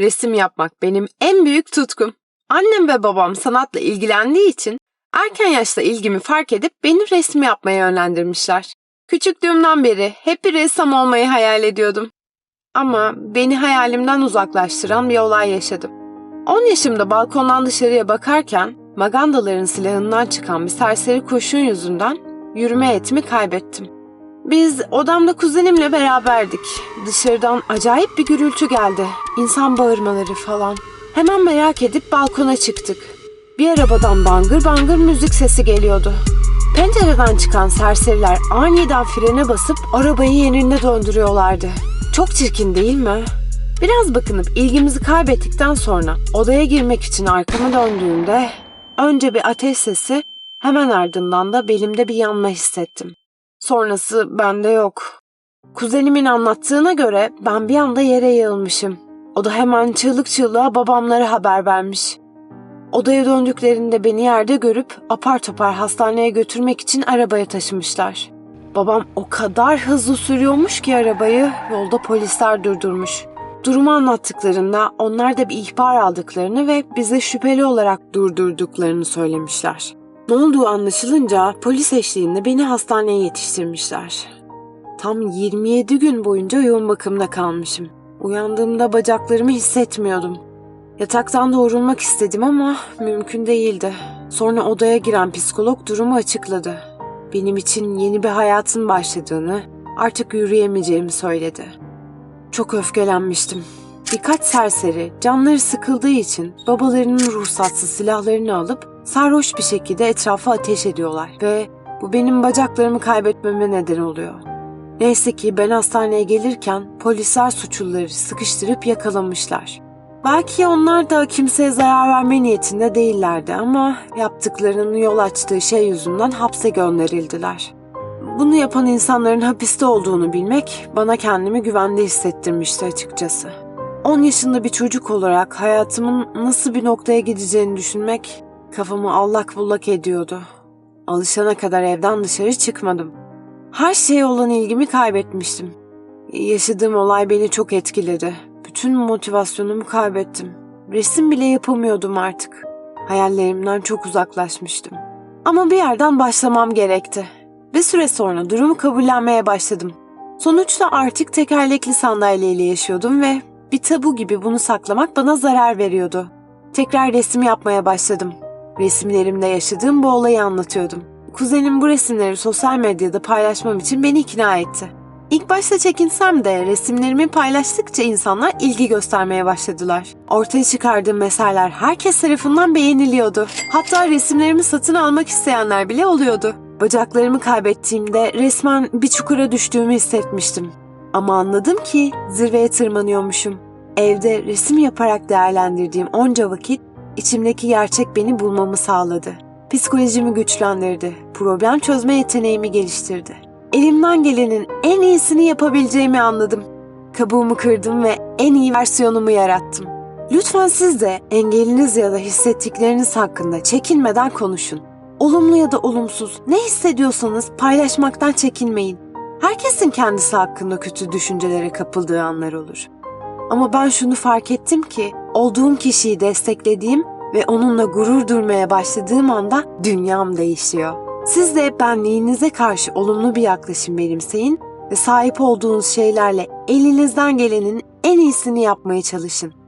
Resim yapmak benim en büyük tutkum. Annem ve babam sanatla ilgilendiği için erken yaşta ilgimi fark edip beni resim yapmaya yönlendirmişler. Küçüklüğümden beri hep bir ressam olmayı hayal ediyordum. Ama beni hayalimden uzaklaştıran bir olay yaşadım. 10 yaşımda balkondan dışarıya bakarken magandaların silahından çıkan bir serseri kurşun yüzünden yürüme etimi kaybettim. Biz odamda kuzenimle beraberdik. Dışarıdan acayip bir gürültü geldi. İnsan bağırmaları falan. Hemen merak edip balkona çıktık. Bir arabadan bangır bangır müzik sesi geliyordu. Pencereden çıkan serseriler aniden frene basıp arabayı yerinde döndürüyorlardı. Çok çirkin değil mi? Biraz bakınıp ilgimizi kaybettikten sonra odaya girmek için arkama döndüğümde önce bir ateş sesi hemen ardından da belimde bir yanma hissettim. Sonrası bende yok. Kuzenimin anlattığına göre ben bir anda yere yığılmışım. O da hemen çığlık çığlığa babamlara haber vermiş. Odaya döndüklerinde beni yerde görüp apar topar hastaneye götürmek için arabaya taşımışlar. Babam o kadar hızlı sürüyormuş ki arabayı yolda polisler durdurmuş. Durumu anlattıklarında onlar da bir ihbar aldıklarını ve bize şüpheli olarak durdurduklarını söylemişler. Ne olduğu anlaşılınca polis eşliğinde beni hastaneye yetiştirmişler. Tam 27 gün boyunca yoğun bakımda kalmışım. Uyandığımda bacaklarımı hissetmiyordum. Yataktan doğrulmak istedim ama mümkün değildi. Sonra odaya giren psikolog durumu açıkladı. Benim için yeni bir hayatın başladığını, artık yürüyemeyeceğimi söyledi. Çok öfkelenmiştim. Birkaç serseri canları sıkıldığı için babalarının ruhsatsız silahlarını alıp sarhoş bir şekilde etrafa ateş ediyorlar ve bu benim bacaklarımı kaybetmeme neden oluyor. Neyse ki ben hastaneye gelirken polisler suçluları sıkıştırıp yakalamışlar. Belki onlar da kimseye zarar verme niyetinde değillerdi ama yaptıklarının yol açtığı şey yüzünden hapse gönderildiler. Bunu yapan insanların hapiste olduğunu bilmek bana kendimi güvende hissettirmişti açıkçası. 10 yaşında bir çocuk olarak hayatımın nasıl bir noktaya gideceğini düşünmek kafamı allak bullak ediyordu. Alışana kadar evden dışarı çıkmadım. Her şeye olan ilgimi kaybetmiştim. Yaşadığım olay beni çok etkiledi. Bütün motivasyonumu kaybettim. Resim bile yapamıyordum artık. Hayallerimden çok uzaklaşmıştım. Ama bir yerden başlamam gerekti. Bir süre sonra durumu kabullenmeye başladım. Sonuçta artık tekerlekli sandalyeyle yaşıyordum ve bir tabu gibi bunu saklamak bana zarar veriyordu. Tekrar resim yapmaya başladım. Resimlerimde yaşadığım bu olayı anlatıyordum. Kuzenim bu resimleri sosyal medyada paylaşmam için beni ikna etti. İlk başta çekinsem de resimlerimi paylaştıkça insanlar ilgi göstermeye başladılar. Ortaya çıkardığım meseler herkes tarafından beğeniliyordu. Hatta resimlerimi satın almak isteyenler bile oluyordu. Bacaklarımı kaybettiğimde resmen bir çukura düştüğümü hissetmiştim. Ama anladım ki zirveye tırmanıyormuşum. Evde resim yaparak değerlendirdiğim onca vakit içimdeki gerçek beni bulmamı sağladı. Psikolojimi güçlendirdi, problem çözme yeteneğimi geliştirdi. Elimden gelenin en iyisini yapabileceğimi anladım. Kabuğumu kırdım ve en iyi versiyonumu yarattım. Lütfen siz de engeliniz ya da hissettikleriniz hakkında çekinmeden konuşun. Olumlu ya da olumsuz ne hissediyorsanız paylaşmaktan çekinmeyin. Herkesin kendisi hakkında kötü düşüncelere kapıldığı anlar olur. Ama ben şunu fark ettim ki olduğum kişiyi desteklediğim ve onunla gurur durmaya başladığım anda dünyam değişiyor. Siz de benliğinize karşı olumlu bir yaklaşım benimseyin ve sahip olduğunuz şeylerle elinizden gelenin en iyisini yapmaya çalışın.